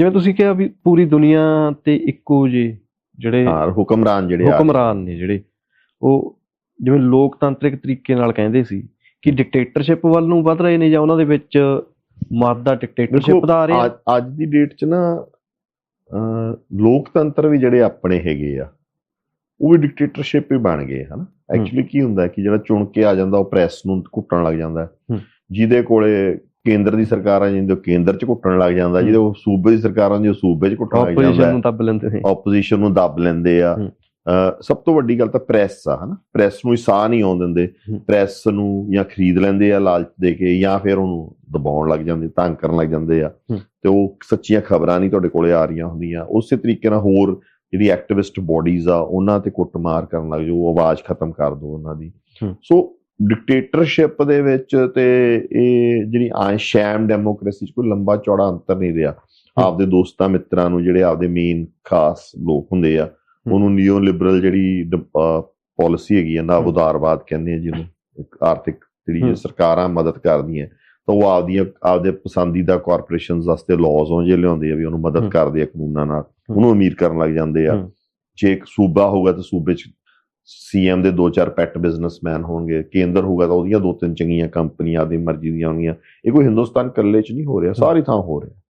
ਜਿਵੇਂ ਤੁਸੀਂ ਕਿਹਾ ਵੀ ਪੂਰੀ ਦੁਨੀਆ ਤੇ ਇੱਕੋ ਜਿਹੇ ਜਿਹੜੇ ਹਾਂ ਹੁਕਮਰਾਨ ਜਿਹੜੇ ਆ ਹੁਕਮਰਾਨ ਨੇ ਜਿਹੜੇ ਉਹ ਜਿਵੇਂ ਲੋਕਤੰਤਰਿਕ ਤਰੀਕੇ ਨਾਲ ਕਹਿੰਦੇ ਸੀ ਕਿ ਡਿਕਟੇਟਰਸ਼ਿਪ ਵੱਲ ਨੂੰ ਵੱਧ ਰਹੇ ਨੇ ਜਾਂ ਉਹਨਾਂ ਦੇ ਵਿੱਚ ਮਤ ਦਾ ਡਿਕਟੇਟਰਸ਼ਿਪ ਦਾ ਆ ਰਿਹਾ ਅੱਜ- ਦੀ ਡੇਟ 'ਚ ਨਾ ਲੋਕਤੰਤਰ ਵੀ ਜਿਹੜੇ ਆਪਣੇ ਹੈਗੇ ਆ ਉਹ ਵੀ ਡਿਕਟੇਟਰਸ਼ਿਪ ਹੀ ਬਣ ਗਏ ਹਨਾ? ਐਕਚੁਅਲੀ ਕੀ ਹੁੰਦਾ ਕਿ ਜਿਹੜਾ ਚੁਣ ਕੇ ਆ ਜਾਂਦਾ ਉਹ ਪ੍ਰੈਸ ਨੂੰ ਕੁੱਟਣ ਲੱਗ ਜਾਂਦਾ। ਜਿਹਦੇ ਕੋਲੇ ਕੇਂਦਰ ਦੀ ਸਰਕਾਰ ਆ ਜਾਂਦੀ ਉਹ ਕੇਂਦਰ 'ਚ ਕੁੱਟਣ ਲੱਗ ਜਾਂਦਾ ਜਿਹਦੇ ਕੋਲ ਸੂਬੇ ਦੀ ਸਰਕਾਰ ਉਹ ਸੂਬੇ 'ਚ ਕੁੱਟਣ ਲੱਗ ਆਪੋਜੀਸ਼ਨ ਜਾਂਦਾ ਨੂੰ ਦੱਬ ਲੈਂਦੇ ਨੇ। ਆਪੋਜੀਸ਼ਨ ਨੂੰ ਦੱਬ ਲੈਂਦੇ ਆ। ਸਭ ਤੋਂ ਵੱਡੀ ਗੱਲ ਤਾਂ ਪ੍ਰੈਸ ਆ ਹਨਾ। ਪ੍ਰੈਸ ਨੂੰ ਹੀ ਸਾਹ ਨਹੀਂ ਆਉਣ ਦਿੰਦੇ। ਪ੍ਰੈਸ ਨੂੰ ਜਾਂ ਖਰੀਦ ਲੈਂਦੇ ਆ ਲਾਲਚ ਦੇ ਕੇ ਜਾਂ ਫਿਰ ਉਹਨੂੰ ਦਬਾਉਣ ਲੱਗ ਜਾਂਦੇ ਤੰਗ ਕਰਨ ਲੱਗ ਜਾਂਦੇ ਆ। ਤੇ ਉਹ ਸੱਚੀਆਂ ਖਬਰਾਂ ਨਹੀਂ ਤੁਹਾਡੇ ਕੋਲੇ ਆ ਰਹੀਆਂ ਹੁੰਦੀਆਂ। ਉਸੇ ਤਰੀਕੇ ਨਾਲ ਹੋਰ ਜਿਹੜੀ ਐਕਟਿਵਿਸਟ ਬੋਡੀਜ਼ ਆ ਉਹਨਾਂ ਤੇ ਕੁੱਟਮਾਰ ਕਰਨ ਲੱਗ ਜਾਓ ਆਵਾਜ਼ ਖਤਮ ਕਰ ਦਿਓ ਉਹਨਾਂ ਦੀ। ਸੋ ਡਿਕਟੇਟਰਸ਼ਿਪ ਦੇ ਵਿੱਚ ਤੇ ਇਹ ਜਿਹੜੀ ਆ ਸ਼ੈਮ ਡੈਮੋਕ੍ਰੇਸੀ ਚ ਕੋਈ ਲੰਬਾ ਚੌੜਾ ਅੰਤਰ ਨਹੀਂ ਰਿਹਾ ਆਪਦੇ ਦੋਸਤਾਂ ਮਿੱਤਰਾਂ ਨੂੰ ਜਿਹੜੇ ਆਪਦੇ ਮੇਨ ਖਾਸ ਲੋਕ ਹੁੰਦੇ ਆ ਉਹਨੂੰ ਨਿਓ ਲਿਬਰਲ ਜਿਹੜੀ ਪਾਲਿਸੀ ਹੈਗੀ ਆ ਨਾ। ਉਦਾਰਵਾਦ ਕਹਿੰਦੇ ਆ ਜਿਹਨੂੰ ਇੱਕ ਆਰਥਿਕ ਜਿਹੜੀ। ਸਰਕਾਰਾਂ ਮਦਦ ਕਰਦੀਆਂ ਤਾਂ ਉਹ ਆਪਦੀਆਂ ਆਪਦੇ ਪਸੰਦੀਦਾ ਕਾਰਪੋਰੇਸ਼ਨਸ ਵਾਸਤੇ ਲਾਜ਼ ਉਹ ਜੇ ਲਿਆਉਂਦੇ ਆ ਵੀ ਉਹਨੂੰ ਮਦਦ। ਕਰਦੇ ਆ ਕਾਨੂੰਨਾਂ ਨਾਲ। ਉਹਨੂੰ ਅਮੀਰ ਕਰਨ ਲੱਗ ਜਾਂਦੇ ਆ। ਜੇ ਇੱਕ ਸੂਬਾ ਹੋਊਗਾ ਤਾਂ ਸੂਬੇ 'ਚ ਸੀਐਮ ਦੇ ਦੋ ਚਾਰ ਪੈਟ ਬਿਜ਼ਨਸਮੈਨ ਹੋਣਗੇ, ਕੇਂਦਰ ਹੋਊਗਾ ਤਾਂ ਉਹਦੀਆਂ ਦੋ ਤਿੰਨ ਚੰਗੀਆਂ ਕੰਪਨੀਆਂ ਦੀ ਮਰਜ਼ੀ ਦੀਆਂ ਹੋਣਗੀਆਂ। ਇਹ ਕੋਈ ਹਿੰਦੁਸਤਾਨ ਇਕੱਲੇ 'ਚ ਨਹੀਂ ਹੋ ਰਿਹਾ, ਸਾਰੀ ਥਾਂ ਹੋ ਰਿਹਾ।